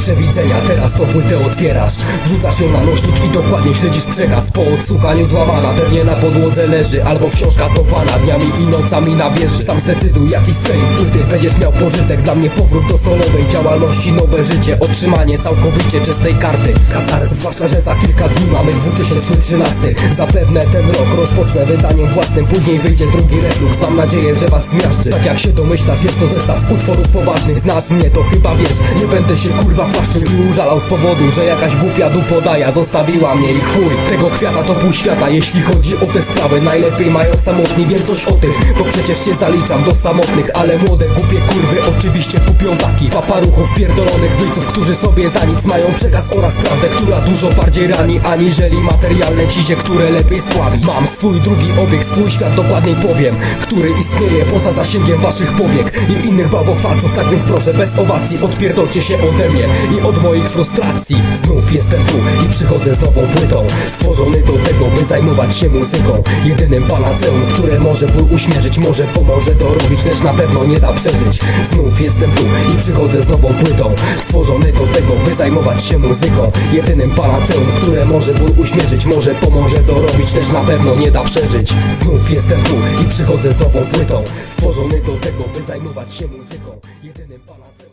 przewidzenia Teraz tą płytę otwierasz. Wrzucasz ją na nośnik i dokładnie śledzisz przekaz. Po odsłuchaniu złamana pewnie na podłodze leży Albo wciąż katowana dniami i nocami na wieży. Sam zdecyduj jaki z tej płyty będziesz miał pożytek. Dla mnie powrót do solowej działalności, nowe życie Otrzymanie całkowicie czystej karty. Katarzys, zwłaszcza, że za kilka dni mamy 2013 Zapewne ten rok rozpocznę wydaniem własnym Później wyjdzie drugi reflux, mam nadzieję, że was zmiażdży. Tak jak się domyślasz, jest to zestaw utworów poważnych. Znasz mnie, to chyba wiesz, nie będę się kurwa płaszczył I użalał z powodu, że jakaś głupia dupodaja Zostawiła mnie i chuj, tego kwiata to pół świata Jeśli chodzi o te sprawy, najlepiej mają samotni Wiem coś o tym, bo przecież się zaliczam do samotnych Ale młode głupie kurwy oczywiście kupią takich Paparuchów pierdolonych wyjców, którzy sobie za nic mają przekaz oraz prawdę Która dużo bardziej rani, aniżeli materialne cizie, które lepiej spławić. Mam swój drugi obieg, swój świat dokładniej powiem Który istnieje poza zasięgiem waszych powiek I innych bałwochwalców, tak więc proszę bez owacji Odpierdolcie się ode mnie i od moich frustracji. Znów jestem tu i przychodzę z nową płytą Stworzony do tego, by zajmować się muzyką. Jedynym panaceum, które może ból uśmierzyć Może pomoże to robić, lecz na pewno nie da przeżyć. Znów jestem tu i przychodzę z nową płytą Stworzony do tego, by zajmować się muzyką. Jedynym panaceum, które może ból uśmierzyć Może pomoże to robić, lecz na pewno nie da przeżyć. Znów jestem tu i przychodzę z nową płytą Stworzony do tego, by zajmować się muzyką. Jedynym panaceum